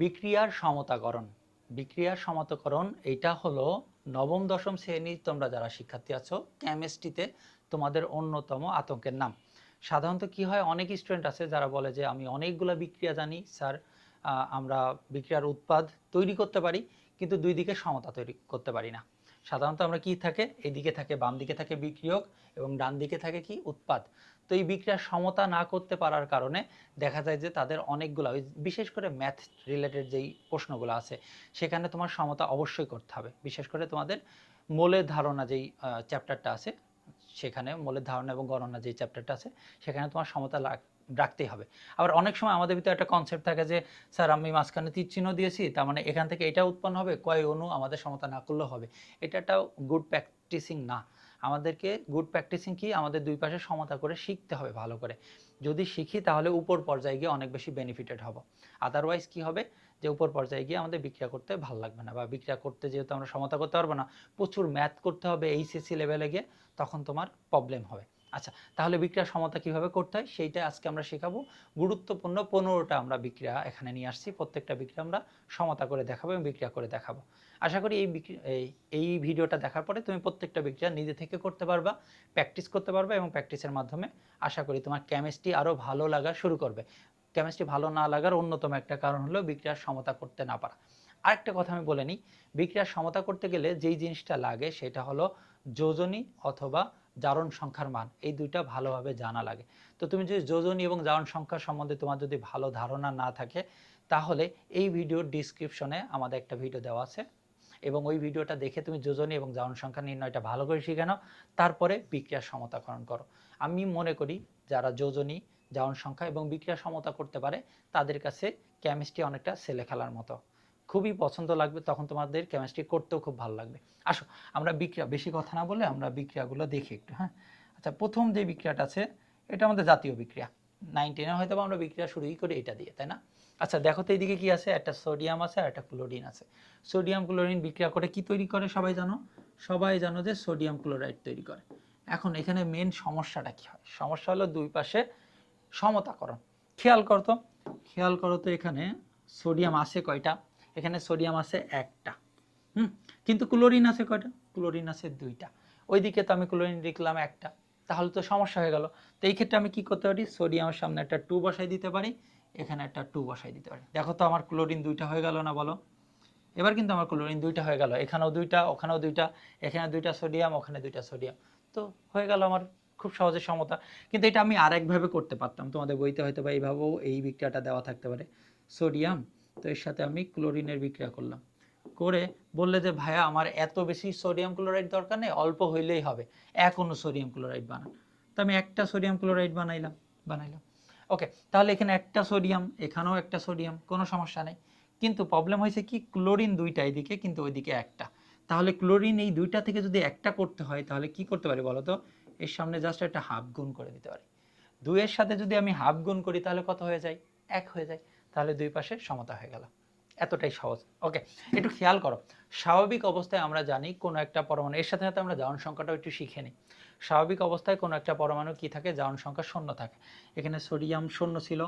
বিক্রিয়ার সমতাকরণ। বিক্রিয়ার সমতাকরণ এইটা হলো নবম, দশম শ্রেণি তোমরা যারা শিক্ষার্থী আছো কেমিস্ট্রিতে তোমাদের অন্যতম আতঙ্কের নাম। সাধারণত কি হয়, অনেক স্টুডেন্ট আছে যারা বলে যে, আমি অনেকগুলো বিক্রিয়া জানি, স্যার আমরা বিক্রিয়ার উৎপাদ তৈরি করতে পারি, কিন্তু দুই দিকে সমতা তৈরি করতে পারি না। সাধারণত আমরা কি থাকে, এদিকে থাকে বাম দিকে থাকে বিক্রিয়ক এবং ডান দিকে থাকে কি, উৎপাদ। তো এই বিক্রিয়ার সমতা না করতে পারার কারণে দেখা যায় যে তাদের অনেকগুলো বিশেষ করে ম্যাথ রিলেটেড যেই প্রশ্নগুলো আছে, সেখানে তোমার সমতা অবশ্যই করতে হবে। বিশেষ করে তোমাদের মোলের ধারণা যেই চ্যাপ্টারটা আছে, সেখানে মোলের ধারণা এবং গণনা যে চ্যাপ্টারটা আছে, সেখানে তোমার সমতা রাখতেই হবে। আবার অনেক সময় আমাদের ভিতরে একটা কনসেপ্ট থাকে যে, স্যার, আমি মাঝখানে তীর চিহ্ন দিয়েছি, তার মানে এখান থেকে এটা উৎপন্ন হবে, কয় অণু আমাদের সমতা না করলেও হবে। এটা একটা গুড প্র্যাকটিসিং না। আমাদেরকে গুড প্র্যাকটিসিং কি? আমাদের দুই পাশে সমতা করে শিখতে হবে ভালো করে। যদি শিখি, তাহলে উপর পর্যায়ে গিয়ে অনেক বেশি বেনিফিটেড হব। আদারওয়াইজ কি হবে? যে উপর পর্যায়ে গিয়ে আমাদের বিক্রিয়া করতে ভালো লাগবে না, বা বিক্রিয়া করতে যেহেতু আমরা সমতা করতে পারব না, প্রচুর ম্যাথ করতে হবে, এইচএসসি লেভেলে গিয়ে, তখন তোমার প্রবলেম হবে। আচ্ছা তাহলে বিক্রিয়া সমতা কীভাবে করতে হয়? সেইটা আজকে আমরা শেখাবো। গুরুত্বপূর্ণ পনেরোটা আমরা বিক্রিয়া এখানে নিয়ে আসছি। প্রত্যেকটা বিক্রিয়া আমরা সমতা করে দেখাবো এবং বিক্রিয়া করে দেখাবো। আশা করি এই এই ভিডিওটা দেখার পরে তুমি প্রত্যেকটা বিক্রিয়া নিজে থেকে করতে পারবা, প্র্যাকটিস করতে পারবে এবং প্র্যাকটিসের মাধ্যমে আশা করি তোমার কেমিস্ট্রি আরও ভালো লাগা শুরু করবে। কেমিস্ট্রি ভালো না লাগার অন্যতম একটা কারণ হলো বিক্রিয়ার সমতা করতে না পারা। আরেকটা কথা আমি বলে নিই, বিক্রিয়ার সমতা করতে গেলে যেই জিনিসটা লাগে সেটা হলো যোজনী অথবা জারণ সংখ্যার মান, এই দুইটা ভালোভাবে জানা লাগে। তো তুমি যদি যোজনী এবং জারণ সংখ্যা সম্বন্ধে তোমার যদি ভালো ধারণা না থাকে, তাহলে এই ভিডিওর ডিসক্রিপশনে আমাদের একটা ভিডিও দেওয়া আছে। এবং ওই ভিডিওটা দেখে তুমি যোজনী এবং জারণ সংখ্যা নির্ণয়টা ভালো করে শিখে নাও, তারপরে বিক্রিয়া সমতাকরণ করো। আমি মনে করি যারা যোজনী, জারণ সংখ্যা এবং বিক্রিয়া সমতা করতে পারে, তাদের কাছে কেমিস্ট্রি অনেকটা ছেলে খেলার মতো। খুবই পছন্দ লাগবে, তখন তোমাদের কেমিস্ট্রি করতেও খুব ভালো লাগবে। আসো, আমরা বিক্রিয়া, বেশি কথা না বলে আমরা বিক্রিয়াগুলো দেখি একটু হ্যাঁ? আচ্ছা প্রথম যে বিক্রিয়াটা আছে, এটা আমাদের জাতীয় বিক্রিয়া। নাইন টেনে হয়তো আমরা বিক্রিয়া শুরুই করি এটা দিয়ে, তাই না? আচ্ছা দেখো তো এইদিকে কি আছে? একটা সোডিয়াম আছে আর একটা ক্লোরিন আছে। সোডিয়াম ক্লোরিন বিক্রিয়া করে কি তৈরি করে সবাই জানো? সবাই জানো যে সোডিয়াম ক্লোরাইড তৈরি করে। এখন এখানে মেন সমস্যাটা কি হয়? সমস্যা হলো দুই পাশে সমতাকরণ। খেয়াল করতো খেয়াল করো তো এখানে সোডিয়াম আছে কয়টা? এখানে সোডিয়াম আছে একটা, হুম? কিন্তু ক্লোরিন আছে কয়টা? ক্লোরিন আছে দুইটা। ওইদিকে তো আমি ক্লোরিন লিখলাম একটা। তাহলে তো সমস্যা হয়ে গেল। তো এই ক্ষেত্রে আমি কি করতে পারি? সোডিয়ামের সামনে একটা টু বসাই দিতে পারি, এখানে একটা টু বসাই দিতে পারি। দেখো তো আমার ক্লোরিন দুইটা হয়ে গেল না বলো? এবার কিন্তু আমার ক্লোরিন দুইটা হয়ে গেল। এখানেও দুইটা, ওখানেও দুইটা, এখানে দুইটা সোডিয়াম, ওখানে দুইটা সোডিয়াম। তো হয়ে গেল আমার খুব সহজে সমতা। কিন্তু এটা আমি আরেকভাবে করতে পারতাম। তোমাদের বইতে হয়তো বা এইভাবেও এই বিক্রিয়াটা দেওয়া থাকতে পারে। সোডিয়াম তো এর সাথে আমি ক্লোরিনের বিক্রিয়া করলাম। করে বললে যে, ভাইয়া, আমার এত বেশি সোডিয়াম ক্লোরাইড দরকার নেই, অল্প হইলেই হবে। এক অণু সোডিয়াম ক্লোরাইড বানান। তো আমি একটা সোডিয়াম ক্লোরাইড বানাইলাম বানাইলাম। ওকে, তাহলে এখানে একটা সোডিয়াম, এখানেও একটা সোডিয়াম, কোনো সমস্যা নেই। কিন্তু প্রবলেম হয়েছে কি, ক্লোরিন দুইটা এদিকে, কিন্তু ওইদিকে একটা। তাহলে ক্লোরিন এই দুইটা থেকে যদি একটা করতে হয়, তাহলে কি করতে পারি বলো তো এর সামনে জাস্ট একটা হাফ গুণ করে দিতে পারি। দুইয়ের সাথে যদি আমি হাফ গুণ করি, তাহলে কত হয়ে যায়? এক হয়ে যায়। তাহলে দুই পাশে সমতা হয়ে গেল। এতটাই সহজ। ওকে একটু খেয়াল করো। স্বাভাবিক অবস্থায় আমরা জানি কোনো একটা পরমাণু, এর সাথে সাথে আমরা জারণ সংখ্যাটাও একটু শিখে নিই। স্বাভাবিক অবস্থায় কোনো একটা পরমাণু কি থাকে? জারণ সংখ্যা শূন্য থাকে। এখানে সোডিয়াম শূন্য ছিল,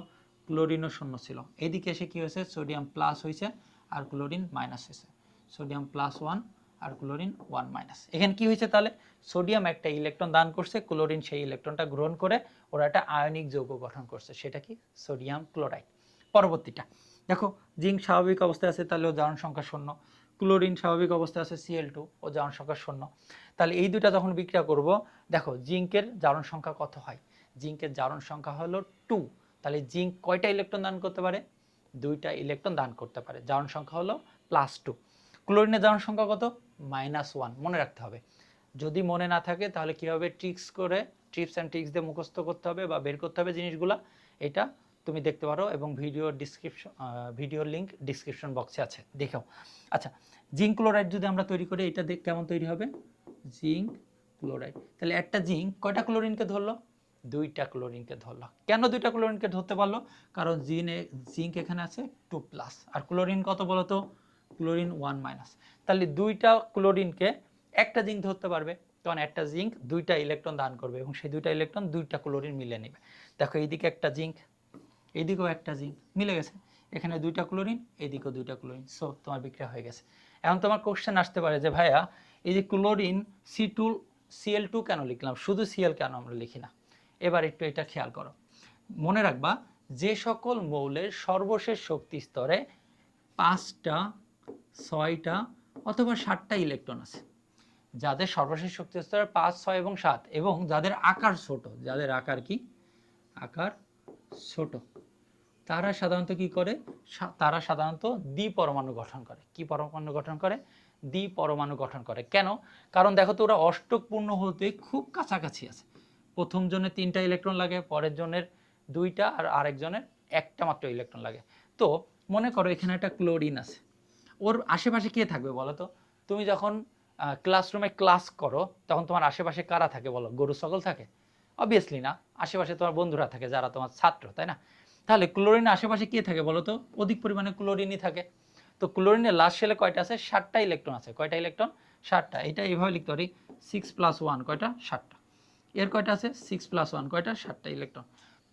ক্লোরিনও শূন্য ছিল। এদিকে এসে কি হয়েছে? সোডিয়াম প্লাস হয়েছে আর ক্লোরিন মাইনাস হয়েছে। সোডিয়াম প্লাস ওয়ান আর ক্লোরিন ওয়ান মাইনাস এখানে কি হয়েছে তাহলে? সোডিয়াম একটা ইলেকট্রন দান করছে, ক্লোরিন সেই ইলেকট্রনটা গ্রহণ করে ওরা একটা আয়নিক যৌগ গঠন করছে। সেটা কি? সোডিয়াম ক্লোরাইড পরবর্তীটা। দেখো, জিঙ্ক স্বাভাবিক অবস্থায় আছে, তাহলে ও জারণ সংখ্যা শূন্য। ক্লোরিন স্বাভাবিক অবস্থায় আছে সিএল টু ও জারণ সংখ্যা শূন্য। তাহলে এই দুটা যখন বিক্রিয়া করব, দেখো, জিঙ্কের জারণ সংখ্যা কত হয়? জিঙ্কের জারণ সংখ্যা হলো টু তাহলে জিঙ্ক কয়টা ইলেকট্রন দান করতে পারে? দুইটা ইলেকট্রন দান করতে পারে। জারণ সংখ্যা হলো প্লাস টু ক্লোরিনের জারণ সংখ্যা কত? মাইনাস ওয়ান মনে রাখতে হবে। যদি মনে না থাকে, তাহলে কীভাবে ট্রিক্স করে ট্রিপস অ্যান্ড ট্রিক্স দিয়ে মুখস্থ করতে হবে বা বের করতে হবে জিনিসগুলা? এটা তুমি দেখতে পারো এবং ভিডিও ডিসক্রিপশন ভিডিওর লিঙ্ক ডিসক্রিপশন বক্সে আছে। দেখো আচ্ছা জিঙ্ক ক্লোরাইড যদি আমরা তৈরি করি, এটা কেমন তৈরি হবে? জিঙ্ক ক্লোরাইড তাহলে একটা জিঙ্ক কয়টা ক্লোরিনকে ধরলো? দুইটা ক্লোরিনকে ধরলো। কেন দুইটা ক্লোরিনকে ধরতে পারল? কারণ জিনে জিঙ্ক এখানে আছে টু প্লাস আর ক্লোরিন কত বলো তো? ক্লোরিন ওয়ান মাইনাস তাহলে দুইটা ক্লোরিনকে একটা জিঙ্ক ধরতে পারবে। তখন একটা জিঙ্ক দুইটা ইলেকট্রন দান করবে এবং সেই দুইটা ইলেকট্রন দুইটা ক্লোরিন মিলে নেবে। দেখো, এইদিকে একটা জিঙ্ক এইদিকেও একটা জিঙ্ক, মিলে গেছে। এখানে দুইটা ক্লোরিন, এদিকেও দুইটা ক্লোরিন। সো তোমার বিক্রিয়া হয়ে গেছে। এখন তোমার কোশ্চেন আসতে পারে যে, ভাইয়া, এই যে chlorine C two C L কেন লিখলাম? শুধু সিএল কেন আমরা লিখি না? এবার একটু এটা খেয়াল করো। মনে রাখবা, যে সকল মৌলের সর্বশেষ শক্তি স্তরে পাঁচটা, ছয়টা অথবা সাতটা ইলেকট্রন আছে। যাদের সর্বশেষ শক্তি স্তরে পাঁচ, ছয় এবং সাত এবং যাদের আকার ছোট, যাদের আকার কি? আকার ছোট। তারা সাধারণত কি করে? তারা সাধারণত দ্বি পরমাণু গঠন করে। কি পরমাণু গঠন করে? দ্বি পরমাণু গঠন করে। কেন? কারণ দেখো তো ওরা অষ্টক পূর্ণ হতে খুব কাছাকাছি আছে। প্রথম জনের তিনটা ইলেকট্রন লাগে, পরের জনের দুইটা আর আরেকজনের একটা মাত্র ইলেকট্রন লাগে। তো মনে করো এখানে একটা ক্লোরিন আছে। ওর আশেপাশে কে থাকবে বলো তো? তুমি যখন ক্লাসরুমে ক্লাস করো, তখন তোমার আশেপাশে কারা থাকে বলো? গরু, ছাগল থাকে? অবভিয়াসলি না। আশেপাশে তোমার বন্ধুরা থাকে, যারা তোমার ছাত্র, তাই না? তাহলে ক্লোরিন আশেপাশে কে থাকে বলো তো? অধিক পরিমাণে ক্লোরিনই থাকে। তো ক্লোরিনের লাস্ট শেলে কয়টা আছে? ষাটটা ইলেকট্রন আছে। কয়টা ইলেকট্রন ষাটটা এটা এইভাবে লিখতে পারি সিক্স প্লাস ওয়ান কয়টা? ষাটটা এর কয়টা আছে? সিক্স প্লাস ওয়ান কয়টা? ষাটটা ইলেকট্রন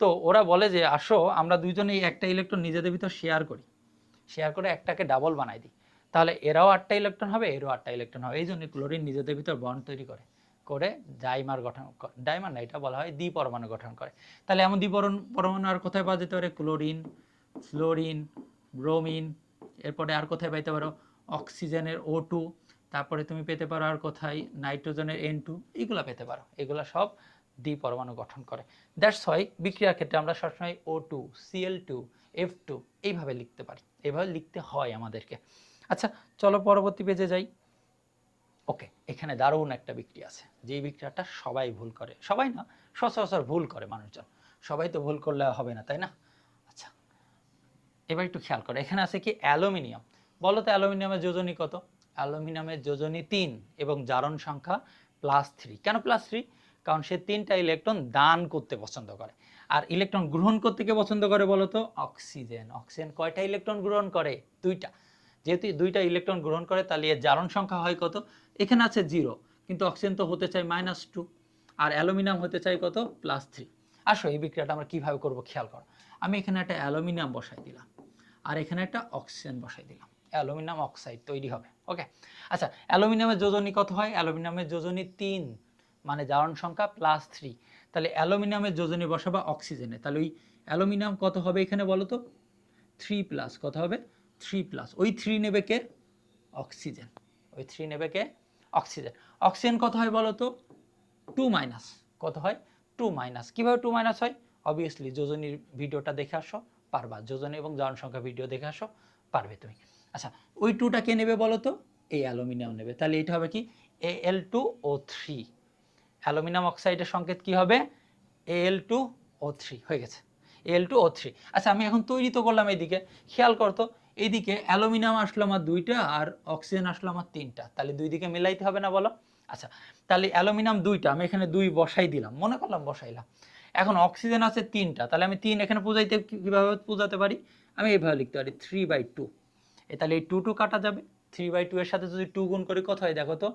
তো ওরা বলে যে, আসো, আমরা দুইজনেই একটা ইলেকট্রন নিজেদের ভিতর শেয়ার করি। শেয়ার করে একটাকে ডাবল বানাই দিই। তাহলে এরাও আটটা ইলেকট্রন হবে, এরও আটটা ইলেকট্রন হবে। এই জন্য ক্লোরিন নিজেদের ভিতর বন্ড তৈরি করে। করে ডাইমার গঠন ডাইমার না, এটা বলা হয় দ্বি পরমাণু গঠন করে। তাহলে এমন দ্বি পরমাণু আর কোথায় পাওয়া যেতে পারে? ক্লোরিন, ফ্লোরিন, ব্রোমিন, এরপরে আর কোথায় পাইতে পারো? অক্সিজেনের ও টু তারপরে তুমি পেতে পারো আর কোথায়? নাইট্রোজেনের এন টু এগুলো পেতে পারো। এগুলো সব দ্বি পরমাণু গঠন করে। দ্যাটস হয় বিক্রিয়ার ক্ষেত্রে আমরা সবসময় O two C L two F two লিখতে পারি। এভাবে লিখতে হয় আমাদেরকে। আচ্ছা চলো পরবর্তী পেজে যাই। ওকে, এখানে দারুণ একটা বিক্রি আছে। যেই বিক্রিয়াটা সবাই ভুল করে। সবাই না, সচরাচর ভুল করে মানুষজন। সবাই তো ভুল করলে হবে না, তাই না? আচ্ছা এবার একটু খেয়াল করো। এখানে আছে কি? অ্যালুমিনিয়াম। বলো তো অ্যালুমিনিয়ামের যোজনী কত? অ্যালুমিনিয়ামের যোজনী তিন এবং জারণ সংখ্যা প্লাস থ্রি। কেন প্লাস থ্রি? কারণ সে তিনটা ইলেকট্রন দান করতে পছন্দ করে। আর ইলেকট্রন গ্রহণ করতে কে পছন্দ করে বলো তো? অক্সিজেন। অক্সিজেন কয়টা ইলেকট্রন গ্রহণ করে? দুইটা। যেহেতু দুইটা ইলেকট্রন গ্রহণ করে, তাহলে এর জারণ সংখ্যা হয় কত? এখানে আছে জিরো, কিন্তু অক্সিজেন তো হতে চাই মাইনাস টু আর অ্যালুমিনিয়াম হতে চাই কত? প্লাস থ্রি আসো, এই বিক্রিয়াটা আমরা কীভাবে করব খেয়াল করো। আমি এখানে একটা অ্যালুমিনিয়াম বসাই দিলাম, আর এখানে একটা অক্সিজেন বসাই দিলাম। অ্যালুমিনিয়াম অক্সাইড তৈরি হবে ওকে আচ্ছা অ্যালুমিনিয়ামের যোজনী কত হয়? অ্যালুমিনিয়ামের যোজনী তিন মানে জারণ সংখ্যা প্লাস থ্রি তাহলে অ্যালুমিনিয়ামের যোজনী বসাবা অক্সিজেনে তাহলে ওই অ্যালুমিনিয়াম কত হবে এখানে বলো তো? থ্রি প্লাস কত হবে? থ্রি প্লাস ওই থ্রি নেবে কে? অক্সিজেন ওই থ্রি নেবে কে? অক্সিজেন। অক্সিজেন কত হয় বলো তো? Two minus. কত হয়? Two minus. কীভাবে টু মাইনাস হয়? অবভিয়াসলি যোজনীর ভিডিওটা দেখে আসো, পারবা। যোজনী এবং জারণ সংখ্যা ভিডিও দেখে আসো, পারবে তুমি। আচ্ছা ওই টুটা কে নেবে বলো তো? এই অ্যালুমিনিয়াম নেবে। তাহলে এটা হবে কি? A L two O three aluminium অক্সাইডের সংকেত কি হবে? এ এল টু ও থ্রি হয়ে গেছে। এল টু ও থ্রি আচ্ছা আমি এখন তৈরি তো করলাম এইদিকে। খেয়াল করতো এইদিকে অ্যালুমিনিয়াম আসলো আমার দুইটা আর অক্সিজেন আসলো আমার তিনটা। তাহলে দুই দিকে মিলাইতে হবে না বলো? আচ্ছা তাহলে অ্যালুমিনিয়াম দুইটা, আমি এখানে দুই বসাই দিলাম। মনে করলাম বসাইলাম। এখন অক্সিজেন আছে তিনটা, তাহলে আমি তিন এখানে পূজাইতে কীভাবে পূজাতে পারি? আমি এইভাবে লিখতে পারি থ্রি বাই টু এ তাহলে এই টু টু কাটা যাবে। থ্রি বাই টু এর সাথে যদি টু গুণ করি, কত হয় দেখো তো?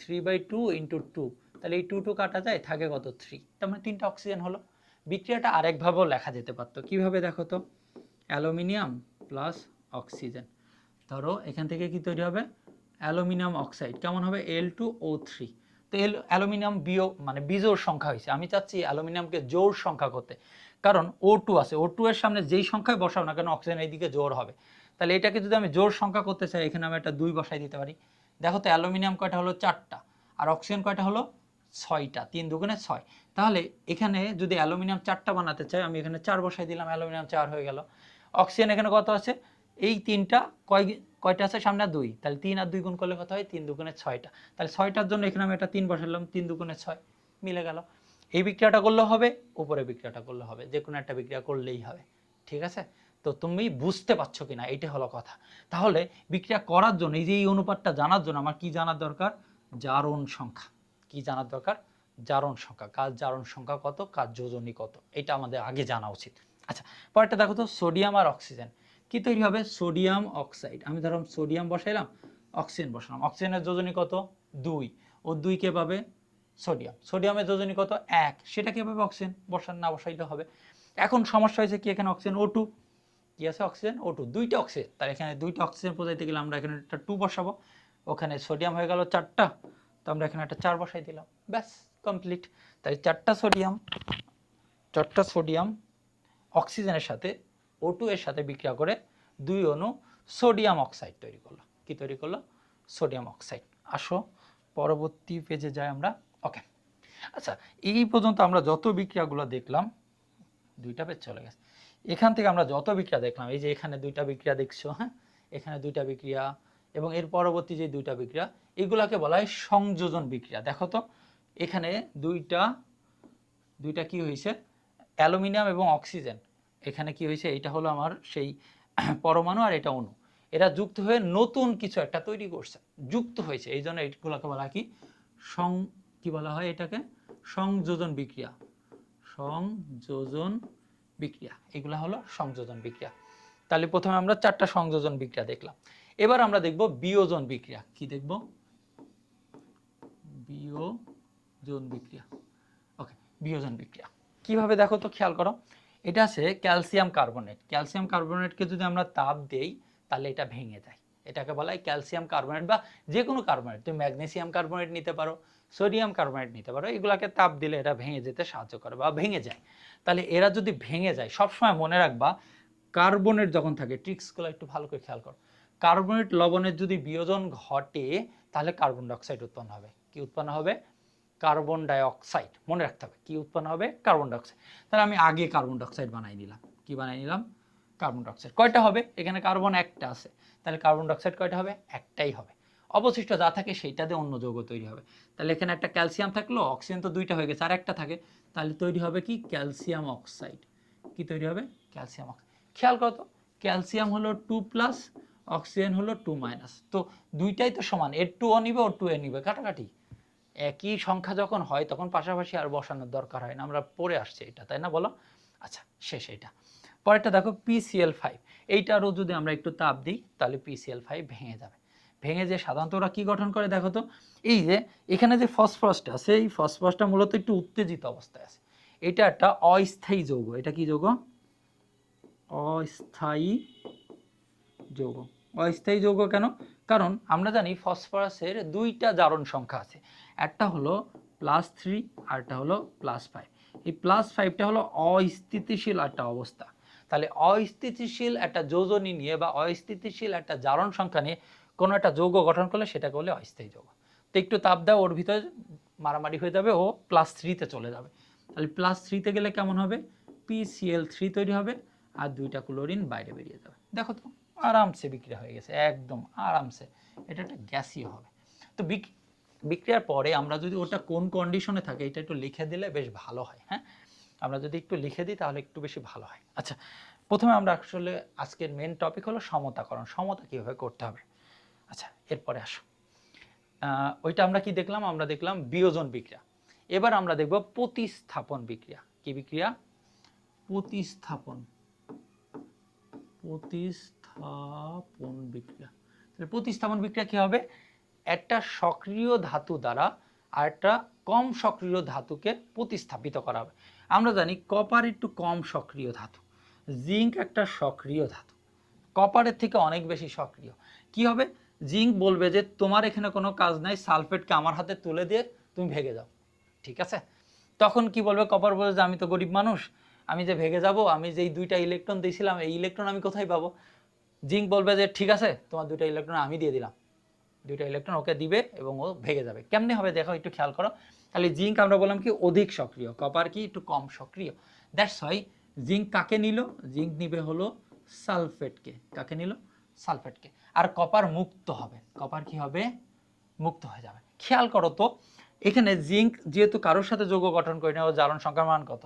Three by two into two তাহলে এই টু টু কাটা যায়, থাকে কত? থ্রি তার মানে তিনটা অক্সিজেন হলো। বিক্রিয়াটা আরেকভাবেও লেখা যেতে পারতো। কীভাবে দেখো তো? Aluminium plus oxygen. ধরো, এখান থেকে কি তৈরি হবে? Aluminium oxide. কেমন হবে? এল টু ও থ্রি তো এল, অ্যালুমিনিয়াম বিও মানে বিজোর সংখ্যা হয়েছে। আমি চাচ্ছি অ্যালুমিনিয়ামকে জোর সংখ্যা করতে। কারণ ও টু আছে। ও টু এর সামনে যেই সংখ্যায় বসাও না কেন অক্সিজেন এইদিকে জোর হবে। তাহলে এটাকে যদি আমি জোর সংখ্যা করতে চাই, এখানে আমি একটা দুই বসাই দিতে পারি। দেখো তো, অ্যালুমিনিয়াম কয়টা হলো? চারটা। আর অক্সিজেন কয়টা হলো? ছয়টা। তিন দুগুণে ছয়। তাহলে এখানে যদি অ্যালুমিনিয়াম চারটা বানাতে চাই, আমি এখানে চার বসাই দিলাম, অ্যালুমিনিয়াম চার হয়ে গেল। অক্সিজেন এখানে কত আছে? এই তিনটা কয় কয়টা আছে? সামনে দুই। তাহলে তিন আর দুই গুণ করলে কত হয়? তিন দুগুণে ছয়টা। তাহলে ছয়টার জন্য এখানে আমি একটা তিন বসালাম, তিন দুগুণে ছয়। মিলে গেল। এই বিক্রিয়াটা করলে হবে উপরে বিক্রিয়াটা করলে হবে। যে কোনো একটা বিক্রিয়া করলেই হবে। ঠিক আছে? তো তুমি বুঝতে পারছ কিনা? এটা হলো কথা। তাহলে বিক্রিয়া করার জন্য, এই যে এই অনুপাতটা জানার জন্য আমার কি জানার দরকার? জারণ সংখ্যা। কি জানার দরকার? জারণ সংখ্যা। কাজ জারণ সংখ্যা কত? কাজ যোজনী কত? এটা আমাদের আগে জানা উচিত। আচ্ছা পরেরটা দেখো তো, সোডিয়াম আর অক্সিজেন। কি তৈরি হবে? Sodium oxide. আমি ধরো সোডিয়াম বসাইলাম, অক্সিজেন বসালাম। অক্সিজেনের যোজনী কত? দুই। ও দুই কে পাবে? সোডিয়াম। সোডিয়ামের যোজনী কত? এক। সেটা কে পাবে? অক্সিজেন। বসান, না বসাইলে হবে। এখন সমস্যা হয়েছে কি? এখানে অক্সিজেন ও টু। কি আছে? Oxygen O two. দুইটা অক্সিজেন। তাহলে এখানে দুইটা অক্সিজেন বোঝাইতে গেলে আমরা এখানে একটা টু বসাবো। ওখানে সোডিয়াম হয়ে গেল চারটা। তো আমরা এখানে একটা চার বসাই দিলাম। ব্যাস, কমপ্লিট। তাই চারটা সোডিয়াম চারটা সোডিয়াম অক্সিজেনের সাথে ও এর সাথে বিক্রিয়া করে দুই অণু সোডিয়াম অক্সাইড তৈরি করল। কি তৈরি করল? সোডিয়াম অক্সাইড আসো, পরবর্তী পেজে যাই আমরা। ওকে আচ্ছা এই পর্যন্ত আমরা যত বিক্রিয়াগুলো দেখলাম, দুইটা পেজ চলে গেছে। এখান থেকে আমরা যত বিক্রিয়া দেখলাম, এই যে এখানে দুইটা বিক্রিয়া দেখছ হ্যাঁ? এখানে দুইটা বিক্রিয়া এবং এর পরবর্তী যে দুইটা বিক্রিয়া, এগুলাকে বলা হয় সংযোজন বিক্রিয়া। দেখো তো, এখানে দুইটা দুইটা কি হয়েছে? অ্যালুমিনিয়াম এবং অক্সিজেন। এখানে কি হয়েছে? এটা হলো আমার সেই পরমাণু আর এটা অণু। এরা যুক্ত হয়ে নতুন কিছু একটা তৈরি করছে। যুক্ত হয়েছে। এই জন্য এইগুলোকে বলা কি? সং, কি বলা হয় এটাকে? সংযোজন বিক্রিয়া। সংযোজন বিক্রিয়া। এগুলা হলো সংযোজন বিক্রিয়া। তাহলে প্রথমে আমরা চারটা সংযোজন বিক্রিয়া দেখলাম। এবার আমরা দেখব বিয়োজন বিক্রিয়া। কি দেখব? বিয়োজন বিক্রিয়া। ওকে বিয়োজন বিক্রিয়া। কীভাবে দেখো তো খেয়াল করো। এটা আছে ক্যালসিয়াম কার্বনেট। ক্যালসিয়াম কার্বনেটকে যদি আমরা তাপ দেই, তাহলে এটা ভেঙে যায়। এটাকে বলা হয় ক্যালসিয়াম কার্বনেট বা যে কোনো কার্বনেট। তুমি ম্যাগনেসিয়াম কার্বনেট নিতে পারো, সোডিয়াম কার্বনেট নিতে পারো, এগুলাকে তাপ দিলে এটা ভেঙে যেতে সাহায্য করে বা ভেঙে যায়। তাহলে এরা যদি ভেঙে যায়, সবসময় মনে রাখবা, কার্বনেট যখন থাকে, ট্রিক্সগুলো একটু ভালো করে খেয়াল করো। কার্বনেট লবণের যদি বিয়োজন ঘটে, তাহলে কার্বন ডাইঅক্সাইড উৎপন্ন হবে। কি উৎপন্ন হবে? Carbon dioxide. মনে রাখতে হবে, কি উৎপন্ন হবে? Carbon dioxide. তাহলে আমি আগে কার্বন ডাইঅক্সাইড বানাই নিলাম। কি বানাই নিলাম? Carbon dioxide. কয়টা হবে? এখানে কার্বন একটা আছে। তাহলে কার্বন ডাইঅক্সাইড কয়টা হবে? একটাই হবে। অবশিষ্ট যা থাকে সেইটা দিয়ে অন্য যৌগ তৈরি হবে। তাহলে এখানে একটা ক্যালসিয়াম থাকল, অক্সিজেন তো দুইটা হয়ে গেছে, আর একটা থাকে। তাহলে তৈরি হবে কি? Calcium oxide. কি তৈরি হবে? Calcium oxide. খেয়াল করো তো, ক্যালসিয়াম হলো টু প্লাস, অক্সিজেন হলো টু মাইনাস। তো দুইটাই তো সমান, এর টু ও নিবে ও টু এ নিবে, কাটাকাটি। একই সংখ্যা যখন হয়, তখন পাশাপাশি আর বসানোর দরকার হয় না। আমরা পড়ে আসছি এটা, তাই না বলো? আচ্ছা শেষ এটা পরেরটা দেখো পিসিএল ফাইভ এইটারও যদি আমরা একটু তাপ দিই, তাহলে পিসিএল ফাইভ ভেঙে যাবে। ভেঙে যে সাধারণত ওরা কী গঠন করে দেখো তো? এই যে, এখানে যে ফসফরাসটা আছে এই ফসফরাসটা মূলত একটু উত্তেজিত অবস্থায় আছে। এটা একটা অস্থায়ী যৌগ। এটা কি যৌগ? অস্থায়ী যৌগ। অস্থায়ী যৌগ কেন? কারণ আমরা জানি ফসফরাসের দুইটা জারণ সংখ্যা আছে। একটা হলো প্লাস থ্রি আরটা হলো প্লাস ফাইভ এই প্লাস ফাইভটা হলো অস্থিতিশীল একটা অবস্থা। তাহলে অস্থিতিশীল একটা যোজনী নিয়ে বা অস্থিতিশীল একটা জারণ সংখ্যা নিয়ে কোনো একটা যৌগ গঠন করলে সেটাকে বলে অস্থায়ী যৌগ। তো একটু তাপ দাও, ওর ভিতরে মারামারি হয়ে যাবে, ও প্লাস থ্রিতে চলে যাবে। তাহলে প্লাস থ্রিতে গেলে কেমন হবে? পিসিএল থ্রি তৈরি হবে, আর দুইটা ক্লোরিন বাইরে বেরিয়ে যাবে। দেখো তো, আরামসে বিক্রিয়া হয়ে গেছে, একদম আরামসে। এটা একটা গ্যাসীয় হবে। তো বিক- বিক্রিয়ার পরে আমরা যদি ওটা কোন কন্ডিশনে থাকে, এটা একটু লিখে দিলে বেশ ভালো হয় হ্যাঁ? আমরা যদি একটু লিখে দিই, তাহলে একটু বেশি ভালো হয়। আচ্ছা প্রথমে আমরা আসলে আজকের মেন টপিক হলো সমতাকরণ। সমতা কীভাবে করতে হবে? আচ্ছা এরপরে আসো। ওইটা আমরা কি দেখলাম? আমরা দেখলাম বিয়োজন বিক্রিয়া। এবার আমরা দেখব প্রতিস্থাপন বিক্রিয়া। কি বিক্রিয়া? প্রতিস্থাপন। প্রতিস্থাপন বিক্রিয়া। তাহলে প্রতিস্থাপন বিক্রিয়া কি হবে? একটা সক্রিয় ধাতু দ্বারা আর একটা কম সক্রিয় ধাতুকে প্রতিস্থাপিত করা হবে। আমরা জানি কপার একটু কম সক্রিয় ধাতু, জিঙ্ক একটা সক্রিয় ধাতু। কপারের থেকে অনেক বেশি সক্রিয়। কি হবে? জিঙ্ক বলবে যে, তোমার এখানে কোনো কাজ নাই, সালফেটকে আমার হাতে তুলে দিয়ে তুমি ভেগে যাও। ঠিক আছে? তখন কি বলবে? কপার বলবে যে, আমি তো গরিব মানুষ, আমি যে ভেগে যাব, আমি যেই দুইটা ইলেকট্রন দিয়েছিলাম, এই ইলেকট্রন আমি কোথায় পাবো? জিঙ্ক বলবে যে, ঠিক আছে, তোমার দুইটা ইলেকট্রন আমি দিয়ে দিলাম। দুইটা ইলেকট্রন ওকে দিবে এবং ও ভেঙে যাবে। কেমনে হবে দেখো, একটু খেয়াল করো। তাহলে জিঙ্ক আমরা বললাম কি, অধিক সক্রিয়। কপার কি, একটু কম সক্রিয়। দ্যাটস হয় জিঙ্ক কাকে নিল? জিঙ্ক নিবে হলো সালফেটকে কাকে নিল? সালফেটকে আর কপার মুক্ত হবে। কপার কি হবে? মুক্ত হয়ে যাবে। খেয়াল করো তো, এখানে জিঙ্ক যেহেতু কারোর সাথে যৌগ গঠন করে না ও জারণ সংখ্যার মান কত?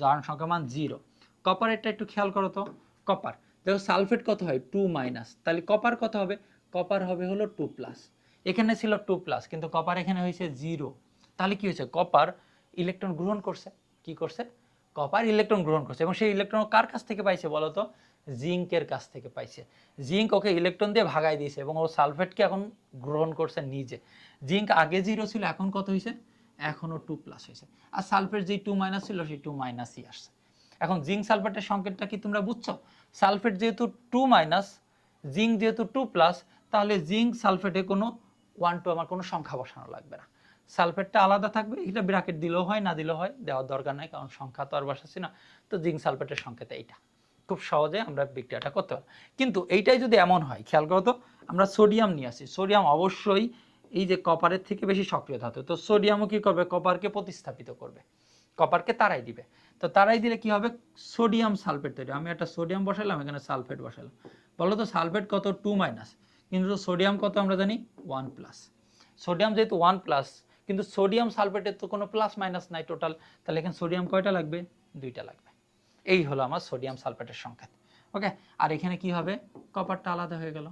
জারণ সংখ্যার মান জিরো কপারেরটা একটু খেয়াল করো তো কপার দেখো সালফেট কত হয়? টু মাইনাস তাহলে কপার কত হবে? কপার হবে হলো টু প্লাস এখানে ছিল টু প্লাস কিন্তু কপার এখানে হয়েছে জিরো তাহলে কি হয়েছে? কপার ইলেকট্রন গ্রহণ করছে। কি করছে? কপার ইলেকট্রন গ্রহণ করছে। এবং সেই ইলেকট্রন কার কাছ থেকে পাইছে বলো জিঙ্কের কাছ থেকে পাইছে। জিঙ্ক ওকে ইলেকট্রন দিয়ে ভাগাই দিয়েছে এবং ও সালফেটকে এখন গ্রহণ করছে নিজে। জিঙ্ক আগে জিরো ছিল, এখন কত হয়েছে? এখনও টু প্লাস হয়েছে। আর সালফেট যেই টু মাইনাস ছিল, সেই টু মাইনাসই আসছে। এখন জিঙ্ক সালফেটের সংকেতটা কি তোমরা বুঝছ? সালফেট যেহেতু টু মাইনাস জিঙ্ক যেহেতু টু প্লাস তাহলে জিঙ্ক সালফেটে কোনো ওয়ান টু আমার কোনো সংখ্যা বসানো লাগবে না। সালফেটটা আলাদা থাকবে, এটা ব্র্যাকেট দিলেও হয়, না দিলেও হয়, দেওয়ার দরকার নাই, কারণ সংখ্যা তো আর বসাচ্ছি না। তো জিঙ্ক সালফেটের সংখ্যাতে এইটা। খুব সহজে আমরা বিক্রিয়াটা করতে পারি কিন্তু এইটাই যদি এমন হয়, খেয়াল করো তো, আমরা সোডিয়াম নিয়ে আসি। সোডিয়াম অবশ্যই এই যে কপারের থেকে বেশি সক্রিয় ধাতু। তো সোডিয়ামও কী করবে? কপারকে প্রতিস্থাপিত করবে। কপারকে তারাই দিবে। তো তারাই দিলে কি হবে? সোডিয়াম সালফেট তৈরি আমি একটা সোডিয়াম বসালাম এখানে সালফেট বসালাম বলো তো, সালফেট কত? টু মাইনাস কিন্তু সোডিয়াম কত আমরা জানি? ওয়ান প্লাস সোডিয়াম যেহেতু ওয়ান প্লাস কিন্তু সোডিয়াম সালফেটের তো কোনো প্লাস মাইনাস নাই টোটাল তাহলে এখানে সোডিয়াম কয়টা লাগবে? দুইটা লাগবে। এই হলো আমার সোডিয়াম সালফেটের সংকেত। ওকে আর এখানে কি হবে? কপারটা আলাদা হয়ে গেল।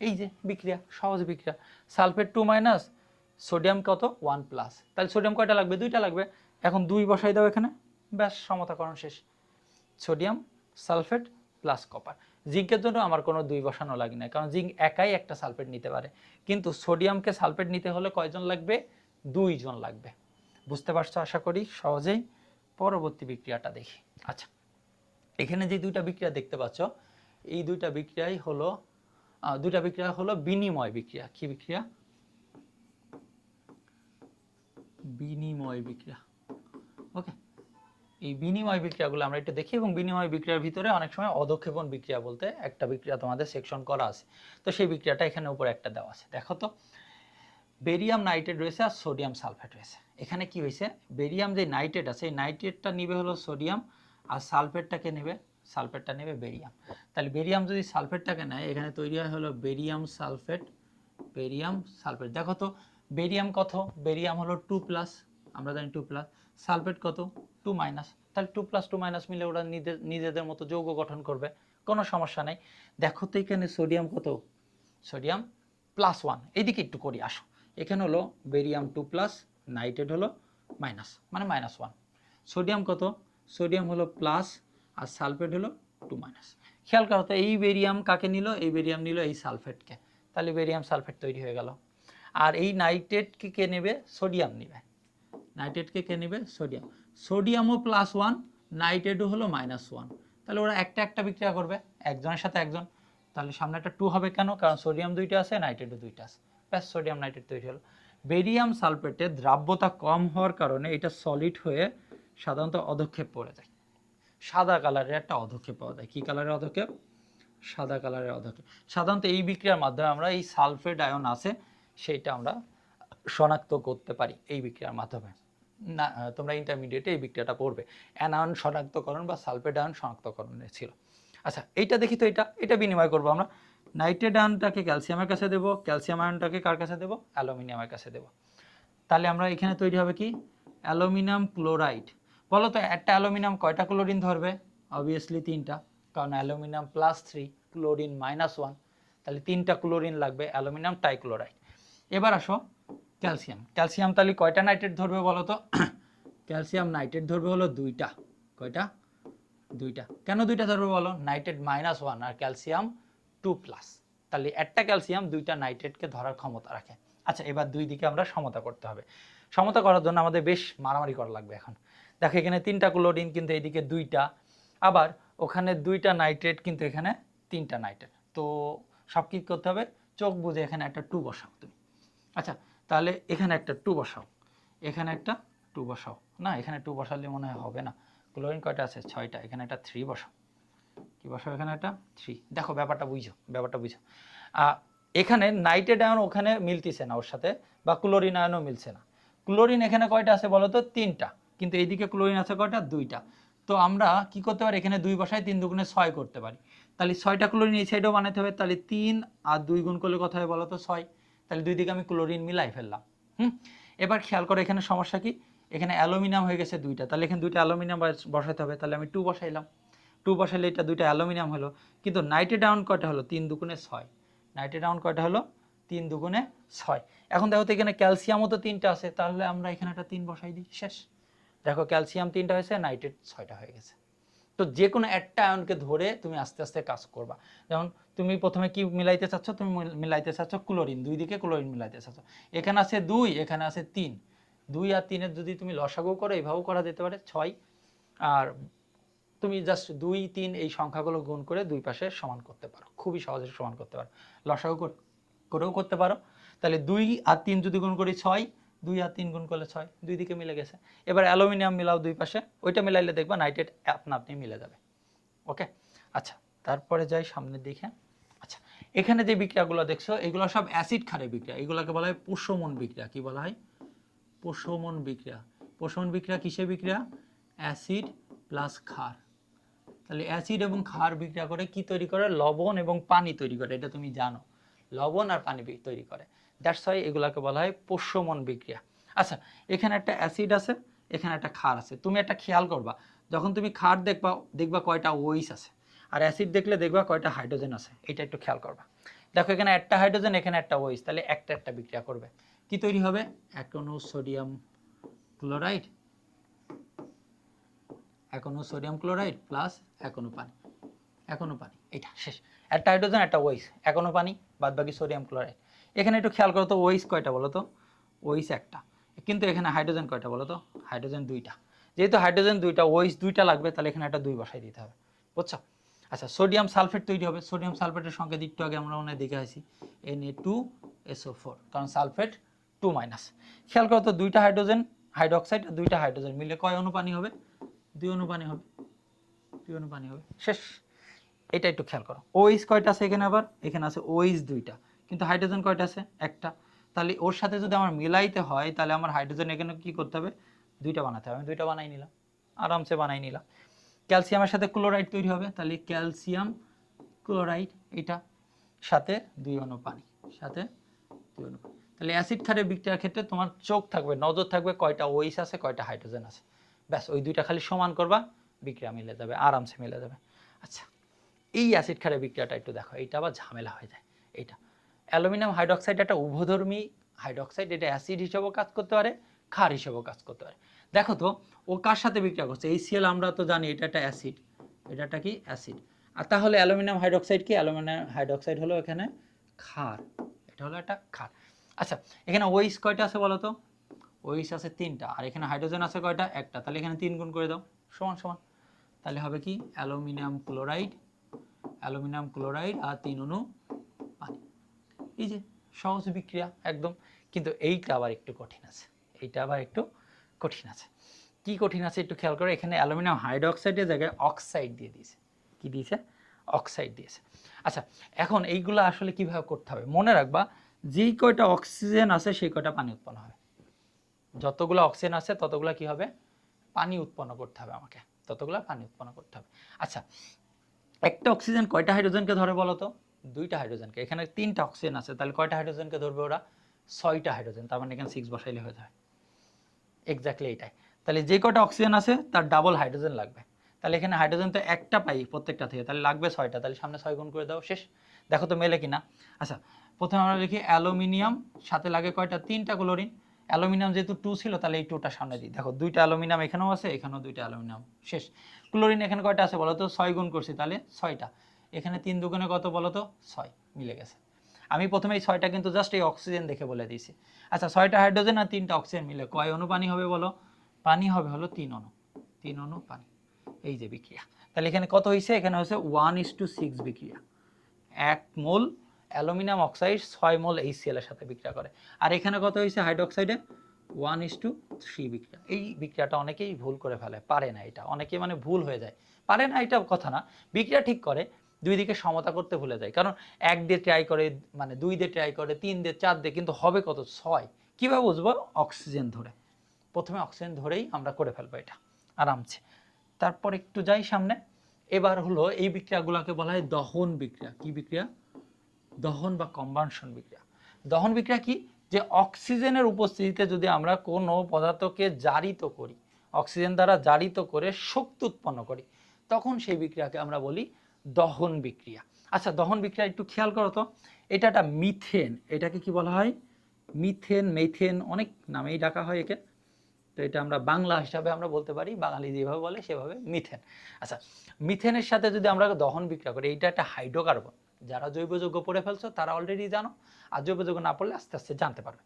এই যে, বিক্রিয়া, সহজ বিক্রিয়া। সালফেট টু মাইনাস সোডিয়াম কত? ওয়ান প্লাস তাহলে সোডিয়াম কয়টা লাগবে? দুইটা লাগবে। এখন দুই বসাই দাও এখানে। ব্যাস, সমতাকরণ শেষ। সোডিয়াম সালফেট প্লাস কপার জিঙ্কের জন্য আমার কোনো দুই বসানো লাগে না কারণ জিঙ্ক একাই একটা সালফেট নিতে পারে। কিন্তু সোডিয়ামকে সালফেট নিতে হলে কয়জন লাগবে? দুইজন লাগবে। বুঝতে পারছ আশা করি? সহজেই পরবর্তী বিক্রিয়াটা দেখি। আচ্ছা এখানে যে দুইটা বিক্রিয়া দেখতে পাচ্ছ, এই দুইটা বিক্রিয়াই হলো দুইটা বিক্রিয়া হলো বিনিময় বিক্রিয়া। কি বিক্রিয়া? বিনিময় বিক্রিয়া। ওকে এই বিনিময় বিক্রিয়াগুলো আমরা একটু দেখি এবং বিনিময় বিক্রিয়ার ভিতরে অনেক সময় অধক্ষেপণ বিক্রিয়া বলতে একটা বিক্রিয়া তোমাদের সেকশন করা আছে। তো সেই বিক্রিয়াটা এখানে উপরে একটা দেওয়া আছে। দেখো তো বেরিয়াম নাইট্রেট রয়েছে আর সোডিয়াম সালফেট রয়েছে। এখানে কি হয়েছে? বেরিয়াম যে নাইট্রেট আছে, এই নাইট্রেটটা নিবে হলো সোডিয়াম আর সালফেটটাকে নেবে সালফেটটা নেবে বেরিয়াম তাহলে বেরিয়াম যদি সালফেটটাকে নেয়, এখানে তৈরি হয় হলো বেরিয়াম সালফেট বেরিয়াম সালফেট দেখো তো বেরিয়াম কত? বেরিয়াম হলো টু প্লাস আমরা জানি টু প্লাস সালফেট কত? টু মাইনাস, তাহলে টু প্লাস টু মাইনাস মিলে ওরা নিজেদের নিজেদের মতো যৌগ গঠন করবে। কোনো সমস্যা নেই। দেখো তো এখানে সোডিয়াম কত? সোডিয়াম প্লাস ওয়ান এইদিকে একটু করি, আসো। এখানে হলো বেরিয়াম টু প্লাস নাইট্রেট হলো মাইনাস মানে মাইনাস ওয়ান সোডিয়াম কত? সোডিয়াম হলো প্লাস আর সালফেট হলো টু মাইনাস খেয়াল করো তো, এই বেরিয়াম কাকে নিল? এই বেরিয়াম নিল এই সালফেটকে তাহলে বেরিয়াম সালফেট তৈরি হয়ে গেল। আর এই নাইট্রেটকে কে নেবে? সোডিয়াম নেবে। নাইট্রেটকে কে নেবে? সোডিয়াম সোডিয়ামও প্লাস ওয়ান, নাইট্রেটও হলো মাইনাস ওয়ান। তাহলে ওরা একটা একটা বিক্রিয়া করবে, একজনের সাথে একজন। তাহলে সামনে একটা টু হবে কেন? কারণ সোডিয়াম দুইটা আছে, নাইট্রেটও দুইটা আছে। ব্যাস, সোডিয়াম, নাইট্রেট তৈরি হলো। বেরিয়াম সালফেটের দ্রাব্যতা কম হওয়ার কারণে এটা সলিড হয়ে সাধারণত অধক্ষেপ পড়ে যায়। সাদা কালারের একটা অধক্ষেপ পাওয়া যায়। কী কালারের অধক্ষেপ? সাদা কালারের অধক্ষেপ। সাধারণত এই বিক্রিয়ার মাধ্যমে আমরা এই সালফেট আয়ন আছে সেইটা আমরা শনাক্ত করতে পারি এই বিক্রিয়ার মাধ্যমে। না তোমরা ইন্টারমিডিয়েটে এই বিক্রিয়াটা পড়বে। অ্যানায়ন শনাক্তকরণ বা সালফেট আয়ন শনাক্তকরণে ছিল। আচ্ছা এইটা দেখি তো এটা এটা বিনিময় করব আমরা। নাইট্রেট আয়নটাকে ক্যালসিয়ামের কাছে দেবো। ক্যালসিয়াম আয়নটাকে কার কাছে দেবো? অ্যালুমিনিয়ামের কাছে দেবো। তাহলে আমরা এখানে তৈরি হবে কি? অ্যালুমিনিয়াম ক্লোরাইড বলো তো, একটা অ্যালুমিনিয়াম কয়টা ক্লোরিন ধরবে? অবভিয়াসলি তিনটা। কারণ aluminium plus three chlorine minus one তাহলে তিনটা ক্লোরিন লাগবে অ্যালুমিনিয়াম টাইক্লোরাইড এবার আসো ক্যালসিয়াম। ক্যালসিয়াম তাহলে কয়টা নাইট্রেট ধরবে বলো তো? ক্যালসিয়াম নাইট্রেট ধরবে হলো দুইটা। কয়টা? দুইটা। কেন দুইটা ধরবে বলো? নাইট্রেট মাইনাস ওয়ান আর ক্যালসিয়াম টু প্লাস। তাহলে একটা ক্যালসিয়াম দুইটা নাইট্রেটকে ধরার ক্ষমতা রাখে। আচ্ছা এবার দুই দিকে আমরা সমতা করতে হবে। সমতা করার জন্য আমাদের বেশ মারামারি করা লাগবে এখন। দেখো, এখানে তিনটা ক্লোরিন, কিন্তু এইদিকে দুইটা। আবার ওখানে দুইটা নাইট্রেট, কিন্তু এখানে তিনটা নাইট্রেট। তো সব কি করতে হবে? চোখ বুঝে এখানে একটা টু বসাও তুমি। আচ্ছা তাহলে এখানে একটা টু বসাও। এখানে একটা টু বসাও। না, এখানে টু বসালে মনে হয় হবে না। ক্লোরিন কয়টা আছে? ছয়টা। এখানে একটা থ্রি বসাও। কি বসাও এখানে একটা? থ্রি দেখো ব্যাপারটা বুঝো ব্যাপারটা বুঝো। এখানে নাইট্রেট আয়ন ওখানে মিলতেছে না ওর সাথে, বা ক্লোরিন আয়নও মিলছে না। ক্লোরিন এখানে কয়টা আছে বলো তো তিনটা। কিন্তু এইদিকে ক্লোরিন আছে কয়টা? দুইটা। তো আমরা কি করতে পারি? এখানে দুই বসায় তিন দুগুণে ছয় করতে পারি। তাহলে ছয়টা ক্লোরিন এই সাইডেও বানাতে হবে। তাহলে তিন আর দুই গুণ করলে কথা হয় বলো তো ছয়। তাহলে দুই দিকে আমি ক্লোরিন মিলাই ফেললাম, হুম? এবার খেয়াল করো এখানে সমস্যা কি? এখানে অ্যালুমিনিয়াম হয়ে গেছে দুইটা, তাহলে এখানে দুইটা অ্যালুমিনিয়াম বসাতে হবে, তাহলে আমি টু বসাইলাম। টু বসাইলে এটা দুইটা অ্যালুমিনিয়াম হলো, কিন্তু নাইট্রেট ডাউন কয়টা হলো? তিন দুগুণে ছয়। নাইট্রেট ডাউন কয়টা হলো? তিন দুগুণে ছয়। এখন দেখো তো এখানে ক্যালসিয়ামও তো তিনটা আছে, তাহলে আমরা এখানে একটা তিন বসাই দিই, শেষ। দেখো ক্যালসিয়াম তিনটা হয়েছে নাইট্রেট ছয়টা হয়ে গেছে। তো যে কোনো একটা আয়নকে ধরে তুমি আস্তে আস্তে কাজ করবা। যেমন তুমি প্রথমে কি মিলাইতে চাচ্ছ? তুমি মিলাইতে চাচ্ছ ক্লোরিন, দুই দিকে ক্লোরিন মিলাইতে চাচ্ছ। এখানে আছে দুই, এখানে আছে তিন। দুই আর তিনের যদি তুমি লসাগু করো এইভাবেও করা যেতে পারে। ছয়। আর তুমি জাস্ট দুই, তিন এই সংখ্যাগুলো গুণ করে দুই পাশে সমান করতে পারো। খুবই সহজে সমান করতে পারো। লসাগু কর- করেও করতে পারো। তাহলে দুই আর তিন যদি গুণ করি ছয় দুই আর তিন গুণ করলে ছয়, দুই দিকে মিলে গেছে। এবার অ্যালুমিনিয়াম মিলাও দুই পাশে, ওইটা মিলাইলে দেখবা নাইট্রেট আপনা আপনি মিলে যাবে। ওকে? আচ্ছা তারপরে যাই সামনের দিকে। আচ্ছা এখানে যে বিক্রিয়াগুলো দেখছ, এগুলো সব অ্যাসিড ক্ষারে বিক্রিয়া। এগুলোকে বলা হয় পোষমন বিক্রিয়া। কি বলা হয়? পোষমন বিক্রিয়া। পোষমন বিক্রিয়া কিসে বিক্রিয়া? অ্যাসিড প্লাস ক্ষার। তাহলে অ্যাসিড এবং ক্ষার বিক্রিয়া করে কি তৈরি করে? লবণ এবং পানি তৈরি করে, এটা তুমি জানো। লবণ আর পানি তৈরি করে। দ্যাটস ওয়াই এগুলাকে বলা হয় পোষ্যমন বিক্রিয়া। আচ্ছা এখানে একটা অ্যাসিড আছে, এখানে একটা ক্ষার আছে। তুমি একটা খেয়াল করবা, যখন তুমি ক্ষার দেখবা দেখবা কয়টা ওইস আছে, আর অ্যাসিড দেখলে দেখবা কয়টা হাইড্রোজেন আছে, এটা একটু খেয়াল করবা। দেখো, এখানে একটা হাইড্রোজেন এখানে একটা ওইস তাহলে একটা একটা বিক্রিয়া করবে। কি তৈরি হবে? একনো সোডিয়াম ক্লোরাইড। এখনও সোডিয়াম ক্লোরাইড প্লাস এখনও পানি এখনও পানি এটা শেষ। একটা হাইড্রোজেন একটা ওইস এখনও পানি বাদ বাকি সোডিয়াম ক্লোরাইড। এখানে একটু খেয়াল করো তো ওইস কয়টা বলো তো? ওইস একটা। কিন্তু এখানে হাইড্রোজেন কয়টা বলো তো? হাইড্রোজেন দুইটা। যেহেতু হাইড্রোজেন দুইটা ওইস দুইটা লাগবে, তাহলে এখানে একটা দুই বসাই দিতে হবে। বুঝছ? আচ্ছা সোডিয়াম সালফেট তৈরি হবে। সোডিয়াম সালফেটের সঙ্গে দিকটা আগে আমরা হয় দেখে আসি। N A two S O four কারণ সালফেট টু মাইনাস খেয়াল করো তো, দুইটা হাইড্রোজেন হাইড্রোক্সাইড আর দুইটা হাইড্রোজেন মিলে কয় অণু পানি হবে? দুই অণু পানি হবে। দুই অণু পানি হবে। শেষ। এটা একটু খেয়াল করো। ওইস কয়টা আছে এখানে আবার? এখানে আছে ওইস দুইটা। কিন্তু হাইড্রোজেন কয়টা আছে? একটা। তাহলে ওর সাথে যদি আমার মিলাইতে হয়, তাহলে আমার হাইড্রোজেন এখানে কি করতে হবে? দুইটা বানাতে হবে। আমি দুইটা বানাই নিলাম। আরামসে বানাই নিলাম। ক্যালসিয়ামের সাথে ক্লোরাইড তৈরি হবে। তাহলে ক্যালসিয়াম ক্লোরাইড এটা সাথে দুই অণু পানি, সাথে দুই অণু পানি। তাহলে অ্যাসিড ক্ষারের বিক্রিয়ার ক্ষেত্রে তোমার চোখ থাকবে, নজর থাকবে কয়টা ওইস আছে, কয়টা হাইড্রোজেন আছে। ব্যাস, ওই দুইটা খালি সমান করবা, বিক্রিয়া মিলে যাবে, আরামসে মিলে যাবে। আচ্ছা এই অ্যাসিড ক্ষারের বিক্রিয়াটা একটু দেখো। এইটা আবার ঝামেলা হয়ে যায়। এইটা। অ্যালুমিনিয়াম হাইড্রক্সাইড একটা উভধর্মী হাইড্রক্সাইড, এটা অ্যাসিড হিসেবেও কাজ করতে পারে, ক্ষার হিসেবেও কাজ করতে পারে। দেখো তো, ও কার সাথে বিক্রিয়া করছে? এই সিএল আমরা তো জানি, এটা একটা অ্যাসিড এটা একটা কি অ্যাসিড? আর তাহলে অ্যালুমিনিয়াম হাইড্রক্সাইড কি? অ্যালুমিনিয়াম হাইড্রক্সাইড হলো এখানে ক্ষার, এটা হলো একটা ক্ষার। আচ্ছা এখানে ওইস কয়টা আছে বলো তো? ওইস আছে তিনটা, আর এখানে হাইড্রোজেন আছে কয়টা? একটা। তাহলে এখানে তিন গুণ করে দাও, সমান সমান। তাহলে হবে কি? অ্যালুমিনিয়াম ক্লোরাইড অ্যালুমিনিয়াম ক্লোরাইড আর তিন অণু এই যে সহজ বিক্রিয়া একদম, কিন্তু এইটা আবার একটু কঠিন আছে। এইটা আবার একটু কঠিন আছে। কি কঠিন আছে একটু খেয়াল করো, এখানে অ্যালুমিনিয়াম হাইড্রোক্সাইডের জায়গায় অক্সাইড দিয়ে দিয়েছে। কি দিয়েছে? অক্সাইড দিয়েছে। আচ্ছা এখন এইগুলো আসলে কীভাবে করতে হবে? মনে রাখবা, যেই কয়টা অক্সিজেন আছে সেই কয়টা পানি উৎপন্ন হবে। যতগুলো অক্সিজেন আছে ততগুলো কি হবে? পানি উৎপন্ন করতে হবে আমাকে। ততগুলো পানি উৎপন্ন করতে হবে। আচ্ছা একটা অক্সিজেন কয়টা হাইড্রোজেনকে ধরে বলো তো? দুইটা হাইড্রোজেনকে এখানে তিনটা অক্সিজেন আছে, তাহলে কয়টা হাইড্রোজেনকে ধরবে ওরা? ছয়টা হাইড্রোজেন তার মানে এখানে সিক্স বসাইলে হয়ে যাবে এক্স্যাক্টলি এটাই তাহলে যে কয়টা অক্সিজেন আছে, তার ডাবল হাইড্রোজেন লাগবে। তাহলে এখানে হাইড্রোজেন তো একটা পাই প্রত্যেকটা থেকে, তাহলে লাগবে ছয়টা, তাহলে সামনে ছয় গুণ করে দাও, শেষ। দেখো তো মেলে কিনা। আচ্ছা প্রথমে আমরা লিখি অ্যালুমিনিয়াম, সাথে লাগে কয়টা? তিনটা ক্লোরিন। অ্যালুমিনিয়াম যেহেতু টু ছিল, তাহলে এই টুটা সামনে দিই। দেখো, দুইটা অ্যালুমিনিয়াম এখানেও আছে, এখানেও দুইটা অ্যালুমিনিয়াম। শেষ। ক্লোরিন এখানে কয়টা আছে বলো তো? ছয় গুণ করছি, তাহলে ছয়টা। এখানে তিন দুগুণে কত বলো তো? ছয়, মিলে গেছে। আমি প্রথমে এই ছয়টা কিন্তু জাস্ট এই অক্সিজেন দেখে বলে দিয়েছি। আচ্ছা ছয়টা হাইড্রোজেন আর তিনটা অক্সিজেন মিলে কয় অনু পানি হবে বলো? পানি হবে হলো তিন অণু তিন অণু পানি। এই যে বিক্রিয়া। তাহলে এখানে কত হয়েছে এখানে হচ্ছে ওয়ান ইস টু সিক্স বিক্রিয়া। এক মোল অ্যালুমিনিয়াম অক্সাইড ছয় মোল এইচসিএল এর সাথে বিক্রিয়া করে। আর এখানে কত হয়েছে হাইড্রোক্সাইডে ওয়ান ইস টু থ্রি বিক্রিয়া। এই বিক্রিয়াটা অনেকেই ভুল করে ফেলে। পারে না এটা। অনেকে মানে ভুল হয়ে যায়। পারে না এটা কথা না। বিক্রিয়া ঠিক করে দুই দিকে সমতা করতে ভুলে যায়। কারণ এক দিয়ে ট্রাই করে মানে দুই দিয়ে ট্রাই করে, তিন দিয়ে চার দিয়ে, কিন্তু হবে কত? ছয়। কীভাবে বুঝব? অক্সিজেন ধরে। প্রথমে অক্সিজেন ধরেই আমরা করে ফেলব এটা। আরামসে তারপর একটু যাই সামনে। এবার হলো এই বিক্রিয়াগুলোকে বলা হয় দহন বিক্রিয়া। কি বিক্রিয়া? দহন বা কম্বানশন বিক্রিয়া। দহন বিক্রিয়া কি? যে অক্সিজেনের উপস্থিতিতে যদি আমরা কোনো পদার্থকে জারিত করি, অক্সিজেন দ্বারা জারিত করে শক্তি উৎপন্ন করি, তখন সেই বিক্রিয়াকে আমরা বলি দহন বিক্রিয়া। আচ্ছা দহন বিক্রিয়া একটু খেয়াল করো তো। এটা একটা মিথেন। এটাকে কি বলা হয়? মিথেন, মেথেন, অনেক নামেই ডাকা হয় একে। তো এটা আমরা বাংলা হিসাবে আমরা বলতে পারি, বাঙালি যেভাবে বলে সেভাবে মিথেন। আচ্ছা মিথেনের সাথে যদি আমরা দহন বিক্রিয়া করি এটা একটা হাইড্রোকার্বন। যারা জৈব যৌগ পড়ে ফেলছো, তারা অলরেডি জানো। আর জৈব যৌগ না পড়লে আস্তে আস্তে জানতে পারবে।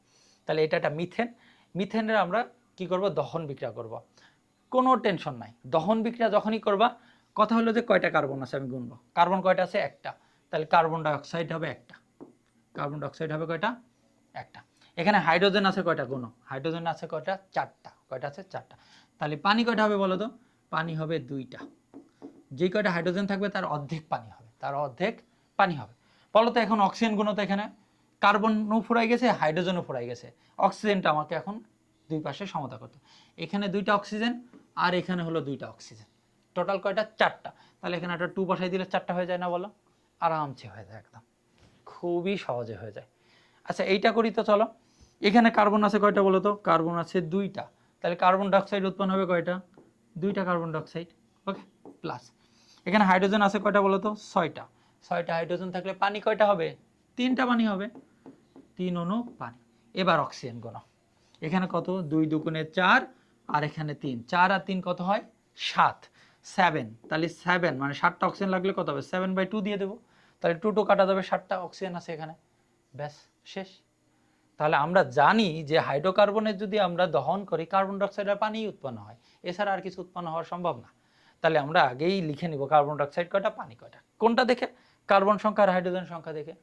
তাহলে এটা একটা মিথেন। মিথেনের আমরা কি করব? দহন বিক্রিয়া করব। কোনো টেনশন নাই। দহন বিক্রিয়া যখনই করবা কথা হলো যে কয়টা কার্বন আছে আমি গুনবো? কার্বন কয়টা আছে? একটা। তাহলে কার্বন ডাইঅক্সাইড হবে একটা। কার্বন ডাইঅক্সাইড হবে কয়টা? একটা। এখানে হাইড্রোজেন আছে কয়টা গুণ হাইড্রোজেন আছে কয়টা? চারটা। কয়টা আছে? চারটা। তাহলে পানি কয়টা হবে বলো তো? পানি হবে দুইটা। যে কয়টা হাইড্রোজেন থাকবে তার অর্ধেক পানি হবে। তার অর্ধেক পানি হবে। বলো তো এখন অক্সিজেন গুণ তো এখানে। কার্বনও ফুরাই গেছে, হাইড্রোজেনও ফুরাই গেছে। অক্সিজেনটা আমাকে এখন দুই পাশে সমতা করতে এখানে দুইটা অক্সিজেন আর এখানে হলো দুইটা অক্সিজেন। টোটাল কয়টা? চারটা। তাহলে এখানে একটা টু বসাই দিলে চারটা হয়ে যায় না বলো? আরামসে হয়ে যায় একদম। খুবই সহজে হয়ে যায়। আচ্ছা এইটা করি তো চলো। এখানে কার্বন আছে কয়টা বলো তো? কার্বন আছে দুইটা। তাহলে কার্বন ডাইঅক্সাইড উৎপন্ন হবে কয়টা? দুইটা কার্বন ডাইঅক্সাইড ওকে প্লাস এখানে হাইড্রোজেন আছে কয়টা বলো তো? ছয়টা। ছয়টা হাইড্রোজেন থাকলে পানি কয়টা হবে? তিনটা পানি হবে। তিন অণু পানি। এবার অক্সিজেন গোনা। এখানে কত? দুই দুগুণে চার, আর এখানে তিন। চার আর তিন কত হয়? সাত। সেভেন তাহলে সেভেন মানে সাতটা অক্সিজেন লাগলে কত হবে? সেভেন বাই টু দিয়ে দেবো। তাহলে টু টু কাটা যাবে, সাতটা অক্সিজেন আছে এখানে। ব্যাস, শেষ। তাহলে আমরা জানি যে হাইড্রোকার্বনের যদি আমরা দহন করি কার্বন ডাইঅক্সাইড আর পানি উৎপন্ন হয়। এছাড়া আর কিছু উৎপন্ন হওয়া সম্ভব না। তাহলে আমরা আগেই লিখে নিব কার্বন ডাইঅক্সাইড কয়টা, পানি কয়টা। কোনটা দেখে? কার্বন সংখ্যা আর হাইড্রোজেন সংখ্যা দেখে।